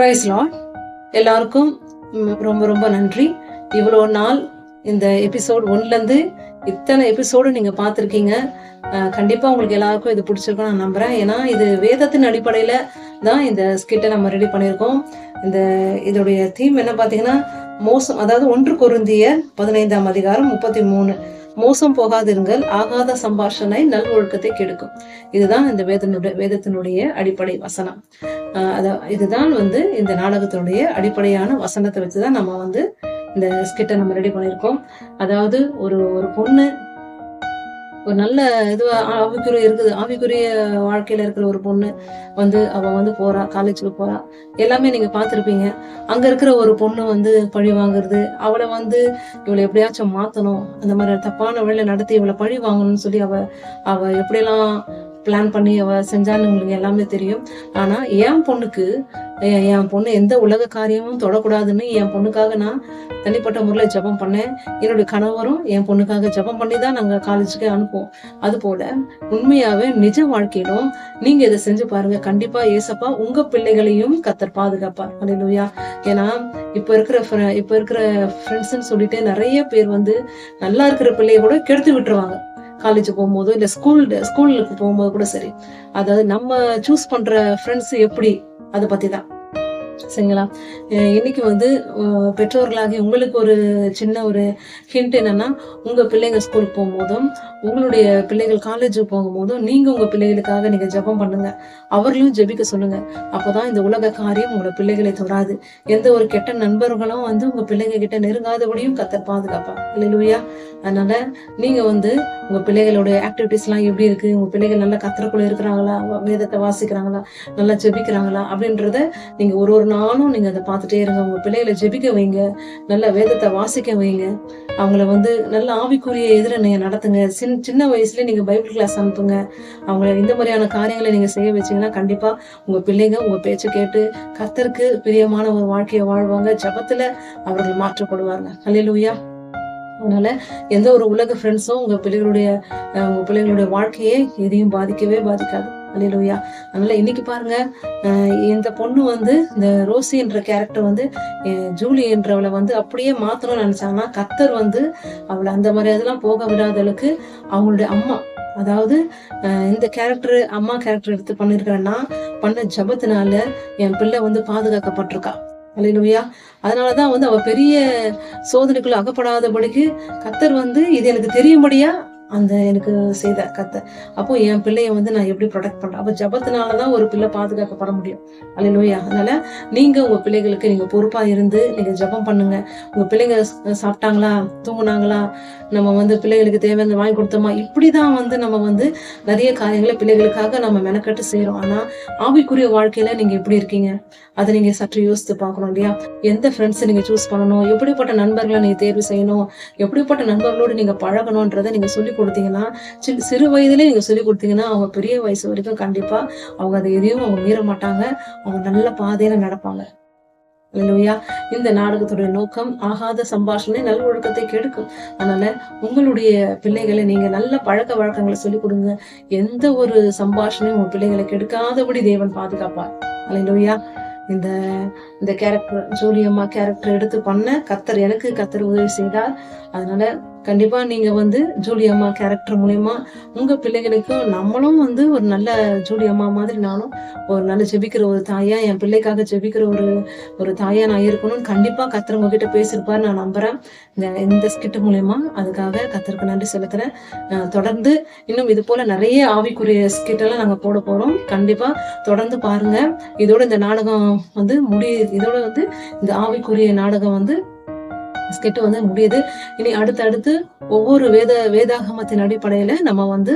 பிரைஸ்லாட் எல்லாருக்கும் ரொம்ப ரொம்ப நன்றி. இவ்வளோ நாள் இந்த எபிசோட் ஒன்லேருந்து இத்தனை எபிசோடு நீங்கள் பார்த்துருக்கீங்க. கண்டிப்பாக உங்களுக்கு எல்லாருக்கும் இது பிடிச்சிருக்கும் நான் நம்புகிறேன் ஏன்னா இது வேதத்தின் அடிப்படையில் தான் இந்த ஸ்கிட்டை நம்ம ரெடி பண்ணியிருக்கோம். இந்த இதோடைய தீம் என்ன பார்த்தீங்கன்னா மோசம் அதாவது ஒன்று குருந்திய பதினைந்தாம் அதிகாரம் முப்பத்தி மூணு. மோசம் போகாதிருங்கள் ஆகாத சம்பாஷணை நல் ஒழுக்கத்தை கெடுக்கும். இதுதான் இந்த வேதனுடைய வேதத்தினுடைய அடிப்படை வசனம். அத இதுதான் வந்து இந்த நாடகத்தினுடைய அடிப்படையான வசனத்தை வச்சுதான் நம்ம வந்து இந்த ஸ்கிட்டை நம்ம ரெடி பண்ணியிருக்கோம். அதாவது ஒரு ஒரு பொண்ணு ஒரு நல்ல இது ஆவிக்குரிய இருக்குது. ஆவிக்குரிய வாழ்க்கையில இருக்கிற ஒரு பொண்ணு வந்து அவ வந்து போறா காலேஜுக்கு போறா. எல்லாமே நீங்க பார்த்துருப்பீங்க. அங்க இருக்கிற ஒரு பொண்ணு வந்து பழி வாங்குறது அவளை வந்து இவளை எப்படியாச்சும் மாத்தணும். அந்த மாதிரி தப்பான வழியில நடத்தி இவளை பழி வாங்கணும்னு சொல்லி அவ அவ எப்படியெல்லாம் பிளான் பண்ணி அவ செஞ்சான்னு உங்களுக்கு எல்லாமே தெரியும். ஆனா என் பொண்ணுக்கு என் பொண்ணு எந்த உலக காரியமும் தொடக்கூடாதுன்னு என் பொண்ணுக்காக நான் தனிப்பட்ட முறையில் ஜெபம் பண்ணேன். என்னுடைய கணவரும் என் பொண்ணுக்காக ஜெபம் பண்ணி தான் நாங்கள் காலேஜுக்கு அனுப்புவோம். அதுபோல் உண்மையாகவே நிஜ வாழ்க்கையிலும் நீங்கள் இதை செஞ்சு பாருங்கள் கண்டிப்பாக ஏசப்பா உங்கள் பிள்ளைகளையும் கத்தர் பாதுகாப்பார். அலையிலுயா ஏன்னா இப்போ இருக்கிற இப்போ இருக்கிற ஃப்ரெண்ட்ஸ்ன்னு சொல்லிட்டு நிறைய பேர் வந்து நல்லா இருக்கிற பிள்ளைய கூட கெடுத்து விட்டுருவாங்க. காலேஜ் போகும்போதோ இல்லை ஸ்கூல் ஸ்கூலுக்கு போகும்போது கூட சரி. அதாவது நம்ம சூஸ் பண்ற ஃப்ரெண்ட்ஸ் எப்படி அதை பத்தி தான் சரிங்களா? இன்னைக்கு வந்து பெற்றோர்களாகி உங்களுக்கு ஒரு சின்ன ஒரு ஹிண்ட் என்னன்னா உங்க பிள்ளைங்க ஸ்கூல் போகும்போதும் உங்களுடைய பிள்ளைகள் காலேஜுக்கு போகும்போதும் நீங்க உங்க பிள்ளைகளுக்காக நீங்க ஜெபம் பண்ணுங்க. அவர்களையும் ஜெபிக்க சொல்லுங்க. அப்போதான் இந்த உலக காரியம் உங்களை பிள்ளைகளை தொடாது. எந்த ஒரு கெட்ட நண்பர்களும் வந்து உங்க பிள்ளைங்க கிட்ட நெருங்காதபடியும் கத்தர் பாதுகாப்பா இல்லையா அதனால நீங்க வந்து உங்க பிள்ளைகளுடைய ஆக்டிவிட்டிஸ் எல்லாம் எப்படி இருக்கு? உங்க பிள்ளைகள் நல்லா கத்தருக்குள்ள இருக்கிறாங்களா? வேதத்தை வாசிக்கிறாங்களா? நல்லா ஜெபிக்கிறாங்களா? அப்படின்றத நீங்க ஒரு ஒரு நாளும் நீங்கள் அதை பார்த்துட்டே இருங்க. உங்கள் பிள்ளைகளை ஜெபிக்க வைங்க. நல்ல வேதத்தை வாசிக்க வைங்க. அவங்கள வந்து நல்ல ஆவிக்குரிய எதிர நீங்கள் நடத்துங்க. சின்ன சின்ன வயசுலேயே நீங்கள் பைபிள் கிளாஸ் அனுப்புங்க. அவங்கள இந்த மாதிரியான காரியங்களை நீங்கள் செய்ய வச்சீங்கன்னா கண்டிப்பாக உங்கள் பிள்ளைங்க உங்கள் பேச்சை கேட்டு கத்தருக்கு பிரியமான ஒரு வாழ்க்கையை வாழ்வாங்க. ஜபத்தில் அவர்கள் மாற்றப்படுவாங்க. அல்லையா அதனால எந்த ஒரு உலக ஃப்ரெண்ட்ஸும் உங்கள் பிள்ளைகளுடைய உங்கள் பிள்ளைகளுடைய வாழ்க்கையை எதையும் பாதிக்கவே பாதிக்காது. அல்லேலூயா அதனால இன்னைக்கு பாருங்க இந்த பொண்ணு வந்து இந்த ரோசி என்ற கேரக்டர் வந்து ஜூலி என்றவளை வந்து அப்படியே மாத்தணும்னு நினைச்சாங்கன்னா கத்தர் வந்து அவளை அந்த மாதிரி அதெல்லாம் போக விடாதளவுக்கு அவங்களுடைய அம்மா அதாவது இந்த கேரக்டர் அம்மா கேரக்டர் எடுத்து பண்ணிருக்கிறேன்னா பண்ண ஜபத்தினால என் பிள்ளை வந்து பாதுகாக்கப்பட்டிருக்கா. அல்லேலூயா அதனாலதான் வந்து அவ பெரிய சோதனைக்குள்ள அகப்படாதபடிக்கு கத்தர் வந்து இது எனக்கு தெரியும்படியா அந்த எனக்கு செய்த கத்தை. அப்போ என் பிள்ளைய வந்து நான் எப்படி ப்ரொடெக்ட் பண்றேன்? அப்போ ஜபத்தினாலதான் ஒரு பிள்ளை பாதுகாக்கப்பட முடியும். அல்லேலூயா அதனால நீங்க உங்க பிள்ளைகளுக்கு நீங்க பொறுப்பா இருந்து நீங்க ஜெபம் பண்ணுங்க. உங்க பிள்ளைங்க சாப்பிட்டாங்களா? தூங்குனாங்களா? நம்ம வந்து பிள்ளைகளுக்கு தேவையான வாங்கி கொடுத்தோமா? இப்படிதான் வந்து நம்ம வந்து நிறைய காரியங்களை பிள்ளைகளுக்காக நம்ம மெனக்கட்டு செய்கிறோம் ஆனா ஆவிக்குரிய வாழ்க்கையில நீங்க எப்படி இருக்கீங்க? அதை நீங்க சற்று யோசித்து பார்க்கணும் இல்லையா? எந்த ஃப்ரெண்ட்ஸ் நீங்க சூஸ் பண்ணணும்? எப்படிப்பட்ட நண்பர்களை நீங்க தேர்வு செய்யணும்? எப்படிப்பட்ட நண்பர்களோடு நீங்க பழகணுன்றதை நீங்க சொல்லி கொடுத்தீங்கன்னா சி- சிறு வயதிலே நீங்கள் சொல்லி கொடுத்தீங்கன்னா அவங்க பெரிய வயசு வரைக்கும் கண்டிப்பாக அவங்க அதை எதையும் அவங்க மீற மாட்டாங்க. அவங்க நல்ல பாதையில் நடப்பாங்க. இல்லையா இந்த நாடகத்துடைய நோக்கம் ஆகாத சம்பாஷணை நல் ஒழுக்கத்தை கெடுக்கும். அதனால உங்களுடைய பிள்ளைகளை நீங்க நல்ல பழக்க வழக்கங்களை சொல்லிக் கொடுங்க. எந்த ஒரு சம்பாஷணையும் உங்க பிள்ளைகளை கெடுக்காதபடி தேவன் பாதுகாப்பார். அல்லையா இந்த இந்த கேரக்டர் ஜூலியம்மா கேரக்டர் எடுத்து பண்ண கத்தர் எனக்கு கத்தர் உதவி செய்தார். அதனால கண்டிப்பா நீங்க வந்து ஜூலியம்மா கேரக்டர் மூலயமா உங்க பிள்ளைகளுக்கும் நம்மளும் வந்து ஒரு நல்ல ஜூலியம்மா மாதிரி நானும் ஒரு நல்ல ஜெபிக்கிற ஒரு தாயா என் பிள்ளைக்காக ஜெபிக்கிற ஒரு ஒரு தாயா நான் இருக்கணும்னு கண்டிப்பா கத்தர் உங்ககிட்ட பேசியிருப்பாரு நான் நம்புறேன். இந்த இந்த ஸ்கிட் மூலயமா அதுக்காக கத்தருக்கு நன்றி செலுத்துறேன். தொடர்ந்து இன்னும் இது போல நிறைய ஆவிக்குரிய ஸ்கிட்டெல்லாம் நாங்கள் நாங்க போட போறோம். கண்டிப்பா தொடர்ந்து பாருங்க. இதோட இந்த நாடகம் வந்து முடி இதோட வந்து இந்த ஆவிக்குரிய நாடகம் வந்து ஸ்கெட்டு வந்து முடியுது. இனி அடுத்தடுத்து ஒவ்வொரு வேத வேதாகமத்தின் அடிப்படையில நம்ம வந்து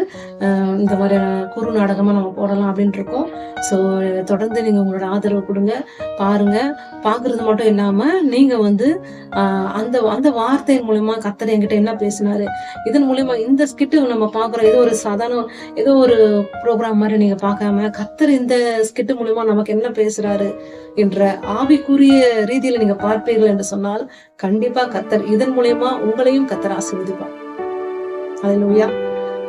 இந்த மாதிரியான குறு நாடகமா நம்ம போடலாம் அப்படின்னு இருக்கோம் ஸோ தொடர்ந்து நீங்க உங்களோட ஆதரவு கொடுங்க. பாருங்க. பாக்குறது மட்டும் இல்லாம நீங்க வந்து அந்த அந்த வார்த்தையின் மூலியமா கத்தர் என்கிட்ட என்ன பேசினாரு? இதன் மூலியமா இந்த ஸ்கிட்டு நம்ம பாக்குறோம். ஏதோ ஒரு சாதாரண ஏதோ ஒரு ப்ரோக்ராம் மாதிரி நீங்க பார்க்காம கத்தர் இந்த ஸ்கிட்டு மூலியமா நமக்கு என்ன பேசுறாரு? என்ற ஆவிக்குரிய ரீதியில நீங்க பார்ப்பீர்கள் என்று சொன்னால் கண்டிப்பா கத்தர் இதன் மூலியமா உங்களையும் கத்தர் ஆசீர்வதிப்பார். அல்லேலூயா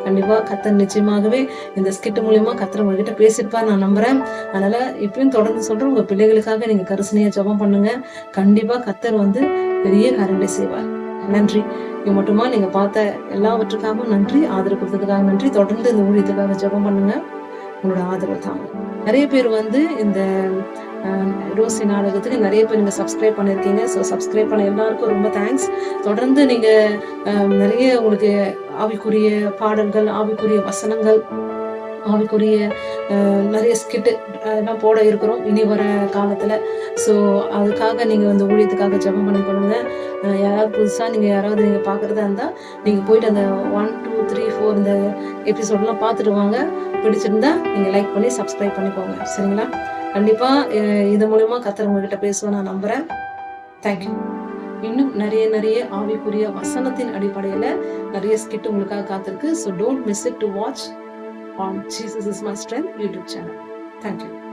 கண்டிப்பா கத்தர் நிச்சயமாகவே இந்த ஸ்கிட் மூலியமா கத்தர் உங்ககிட்ட பேசியிருப்பார் நான் நம்புறேன். அதனால இப்பயும் தொடர்ந்து சொல்றேன் உங்க பிள்ளைகளுக்காக நீங்க கரிசனையா ஜெபம் பண்ணுங்க. கண்டிப்பா கத்தர் வந்து பெரிய காரியங்களை செய்வார். நன்றி. இது மட்டுமா நீங்க பார்த்த எல்லாவற்றுக்காகவும் நன்றி ஆதரவு கொடுத்ததுக்காக நன்றி. தொடர்ந்து இந்த ஊழியத்துக்காக ஜெபம் பண்ணுங்க. உங்களோட ஆதரவு தான். நிறைய பேர் வந்து இந்த ரோசி நாடகத்துக்கு நிறைய பேர் நீங்கள் சப்ஸ்கிரைப் பண்ணிருக்கீங்க. ஸோ சப்ஸ்கிரைப் பண்ண எல்லாருக்கும் ரொம்ப தேங்க்ஸ் தொடர்ந்து நீங்கள் நிறைய உங்களுக்கு ஆவிக்குரிய பாடல்கள் ஆவிக்குரிய வசனங்கள் ஆவிக்குரிய நிறைய ஸ்கிட்டு எல்லாம் போட இருக்கிறோம் இனி வர காலத்தில். ஸோ அதுக்காக நீங்கள் வந்து ஊழியத்துக்காக ஜெபம் பண்ணி கொடுங்க யாராவது புதுசாக நீங்கள் யாராவது நீங்கள் பார்க்குறதா இருந்தால் நீங்கள் போயிட்டு அந்த ஒன் டூ த்ரீ ஃபோர் இந்த எபிசோட்லாம் பார்த்துட்டு வாங்க. பிடிச்சிருந்தா நீங்கள் லைக் பண்ணி சப்ஸ்கிரைப் பண்ணிக்கோங்க. சரிங்களா? கண்டிப்பாக இது மூலயமா கத்தர் உங்ககிட்ட பேசுவேன் நான் நம்புகிறேன் தேங்க்யூ இன்னும் நிறைய நிறைய ஆவிக்குரிய வசனத்தின் அடிப்படையில் நிறைய ஸ்கிட் உங்களுக்காக காத்திருக்கு. So don't miss it to watch on Jesus is My Strength YouTube channel. Thank you.